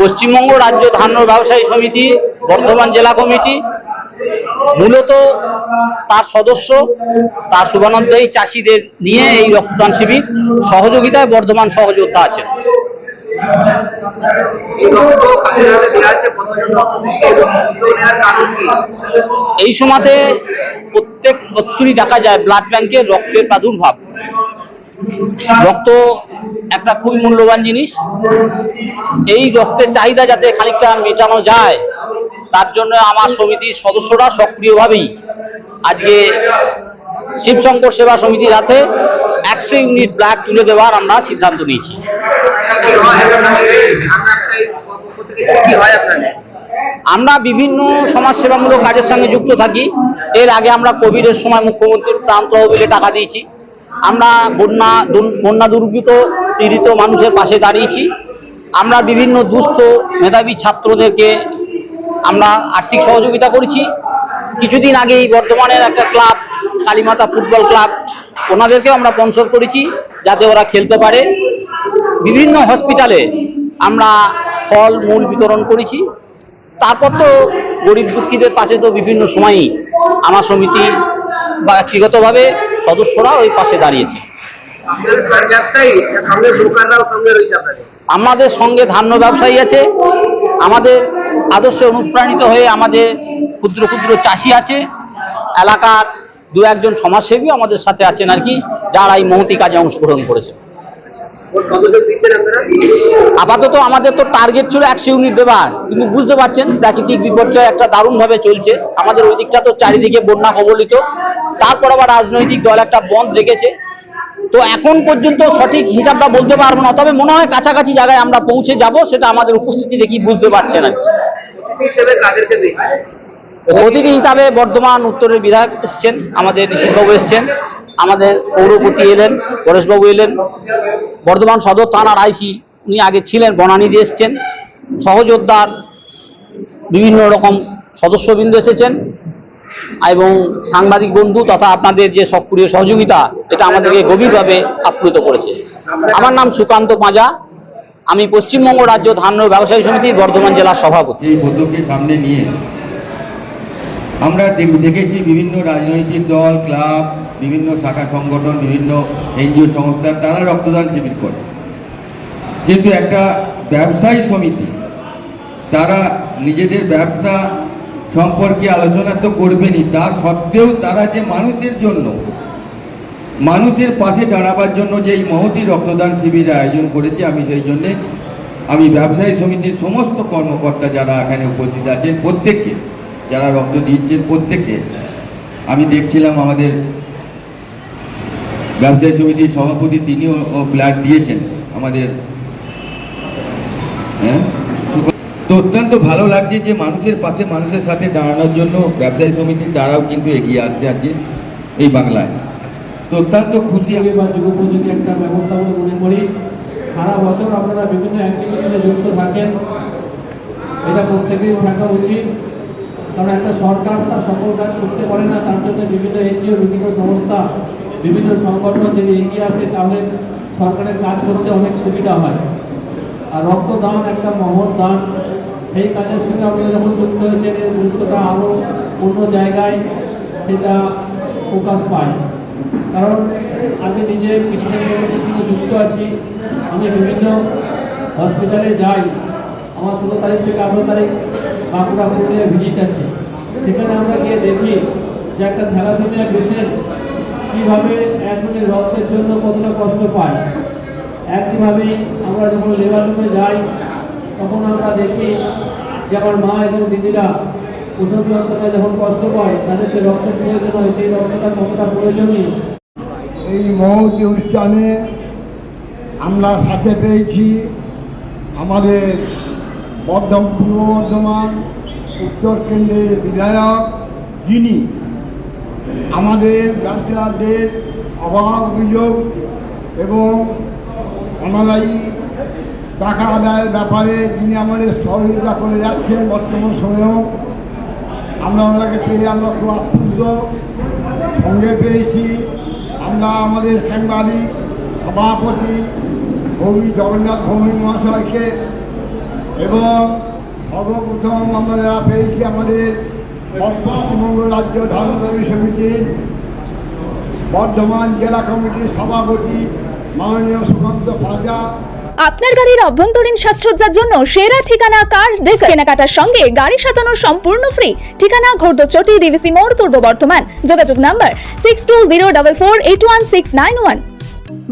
পশ্চিমবঙ্গ রাজ্য ধান্য ব্যবসায়ী সমিতি, বর্ধমান জেলা কমিটি, মূলত তার সদস্য, তার শুভানন্দায়ী চাষিদের নিয়ে এই রক্তদান শিবির সহযোগিতায় বর্ধমান সহযোদ্ধা আছেন। এই সময়তে প্রত্যেক বৎসরই দেখা যায় ব্লাড ব্যাংকের রক্তের প্রাদুর্ভাব। রক্ত একটা খুবই মূল্যবান জিনিস। এই রক্তের চাহিদা যাতে খানিকটা মেটানো যায়, তার জন্য আমার সমিতির সদস্যরা সক্রিয়ভাবেই আজকে শিবশঙ্কর সেবা সমিতির হাতে একশো ইউনিট ব্লাড তুলে দেওয়ার আমরা সিদ্ধান্ত নিয়েছি। আমরা বিভিন্ন সমাজসেবামূলক কাজের সঙ্গে যুক্ত থাকি। এর আগে আমরা কোভিডের সময় মুখ্যমন্ত্রীর ত্রাণ তহবিলে টাকা দিয়েছি। আমরা বন্যা বন্যা দুর্গত পীড়িত মানুষের পাশে দাঁড়িয়েছি। আমরা বিভিন্ন দুস্থ মেধাবী ছাত্রদেরকে আমরা আর্থিক সহযোগিতা করেছি। কিছুদিন আগেই বর্ধমানের একটা ক্লাব, কালীমাতা ফুটবল ক্লাব, ওনাদেরকেও আমরা স্পন্সর করেছি যাতে ওরা খেলতে পারে। বিভিন্ন হসপিটালে আমরা ফল, মূল বিতরণ করেছি। তারপর তো গরিব দুঃখীদের পাশে তো বিভিন্ন সময়ই আমার সমিতি ব্যক্তিগতভাবে সদস্যরা ওই পাশে দাঁড়িয়েছে। আমাদের সঙ্গে ধান্য ব্যবসায়ী আছে। আমাদের আদর্শে অনুপ্রাণিত হয়ে আমাদের ক্ষুদ্র ক্ষুদ্র চাষি আছে। এলাকার দু একজন সমাজসেবী আমাদের সাথে আছেন আর কি যারা এই মহতি কাজে অংশগ্রহণ করেছে। আপাতত আমাদের তো টার্গেট ছিল একশো ইউনিট দেবার কিন্তু বুঝতে পারছেন প্রাকৃতিক বিপর্যয় একটা দারুণভাবে চলছে। আমাদের ওই দিকটা তো চারিদিকে বন্যা কবলিত তারপর আবার রাজনৈতিক দল একটা বন্ধ রেখেছে। তো এখন পর্যন্ত সঠিক হিসাবটা বলতে পারব না তবে মনে হয় কাছাকাছি জায়গায় আমরা পৌঁছে যাব সেটা আমাদের উপস্থিতি দেখি বুঝতে পারছে না। অতিথি হিসেবে বর্ধমান উত্তরের বিধায়ক এসছেন আমাদের ঋষিবাবু এসছেন আমাদের পৌরপতি এলেন পরেশবাবু এলেন বর্ধমান সদর থানার আইসি উনি আগে ছিলেন বনানীতে এসছেন সহযোদ্ধার বিভিন্ন রকম সদস্যবৃন্দ এসেছেন এবং সাংবাদিক বন্ধু তথা আপনাদের যে সক্রিয় সহযোগিতা, এটা আমাদেরকে গভীরভাবে আপ্লুত করেছে। আমার নাম সুকান্ত পাঁজা। আমি পশ্চিমবঙ্গ রাজ্য ধান্য ব্যবসায়ী সমিতির বর্ধমান জেলার সভাপতি। সেই উদ্যোগকে সামনে নিয়ে আমরা দেখেছি বিভিন্ন রাজনৈতিক দল, ক্লাব, বিভিন্ন শাখা সংগঠন, বিভিন্ন এনজিও সংস্থা, তারা রক্তদান শিবির করে। কিন্তু একটা ব্যবসায়ী সমিতি, তারা নিজেদের ব্যবসা সম্পর্কে আলোচনা তো করবেনই, তা সত্ত্বেও তারা যে মানুষের জন্য, মানুষের পাশে দাঁড়াবার জন্য যে এই মহতি রক্তদান শিবির আয়োজন করেছে, আমি সেই জন্যে, আমি ব্যবসায়ী সমিতির সমস্ত কর্মকর্তা যারা এখানে উপস্থিত আছেন, প্রত্যেককে, যারা রক্ত দিচ্ছেন প্রত্যেককে, আমি দেখছিলাম আমাদের ব্যবসায়ী সমিতির সভাপতি তিনিও ব্লাড দিয়েছেন, আমাদের হ্যাঁ? তো অত্যন্ত ভালো লাগছে যে মানুষের পাশে মানুষের সাথে দাঁড়ানোর জন্য ব্যবসায়ী সমিতি তারাও কিন্তু এগিয়ে আসছে আজকে এই বাংলায়। তো অত্যন্ত খুশি বা যুগোপযোগী একটা ব্যবস্থা বলে মনে করি। সারা বছর আপনারা বিভিন্ন অ্যাক্টিভিটিতে যুক্ত থাকেন। এটা প্রত্যেকেই থাকা উচিত। কারণ একটা সরকার তার সকল কাজ করতে পারে না, তার জন্য বিভিন্ন এনজিও, বিভিন্ন সংস্থা, বিভিন্ন সংগঠন যদি এগিয়ে আসে, তাহলে সরকারের কাজ করতে অনেক সুবিধা হয়। আর রক্তদান একটা মহৎ দান। সেই কাজের সঙ্গে আপনারা যখন যুক্ত হয়েছেন এর গুরুত্বটা আরও অন্য জায়গায়, সেটা প্রকাশ পায়। কারণ আমি নিজে কৃষ্ণনগরের সঙ্গে যুক্ত আছি। আমি বিভিন্ন হসপিটালে যাই। আমার ষোলো তারিখ থেকে আঠারো তারিখ বাঁকুড়া পুরুলিয়া ভিজিট আছে। সেখানে আমরা গিয়ে দেখি যে একটা থ্যালাসেমিয়া পেশেন্ট কীভাবে এক মিনিট রক্তের জন্য কতটা কষ্ট পায়। একইভাবেই আমরা যখন লেবার রুমে যাই, তখন আমরা দেখি যে আমার মা এবং দিদিরা ওষুধ যন্ত্রণায় যখন কষ্ট পায় তাদের যে রক্তের প্রয়োজন হয় সেই রক্তটা কতটা প্রয়োজনীয়। এই মহতি অনুষ্ঠানে আমরা সাথে পেয়েছি আমাদের বর্ধমান পূর্ব বর্ধমান, উত্তর কেন্দ্রের বিধায়ক যিনি। আমাদের ব্যবসায়ীদের অভাব অভিযোগ এবং অনাদায়ী টাকা আদায়ের ব্যাপারে যিনি আমাদের সহযোগিতা করে যাচ্ছেন বর্তমান সময়েও, আমরা ওনাকে পেয়ে আমরা খুব আপ্লুত সঙ্গে পেয়েছি। আমরা আমাদের সাংবাদিক, সভাপতি ভৌমি জগন্নাথ ভৌমি মহাশয়কে এবং সর্বপ্রথম আমরা যারা পেয়েছি আমাদের পশ্চিমবঙ্গ রাজ্য ধর্মদাবী সমিতির বর্ধমান জেলা কমিটির সভাপতি মাননীয় সুকান্ত ফাজা আপনার গাড়ির অভ্যন্তরীণ সাজসজ্জার জন্য সেরা ঠিকানা কার ডেক কেনাকাটার সঙ্গে গাড়ি সাজানোর সম্পূর্ণ ফ্রি ঠিকানা ঘোরদচটি ডিভিসি মোড় পূর্ব বর্ধমান। যোগাযোগ number six two zero double four eight one six nine one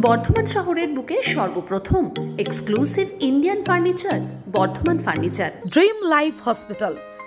Bardhaman শহরের বুকে সর্বপ্রথম exclusive Indian furniture Bardhaman furniture dream life hospital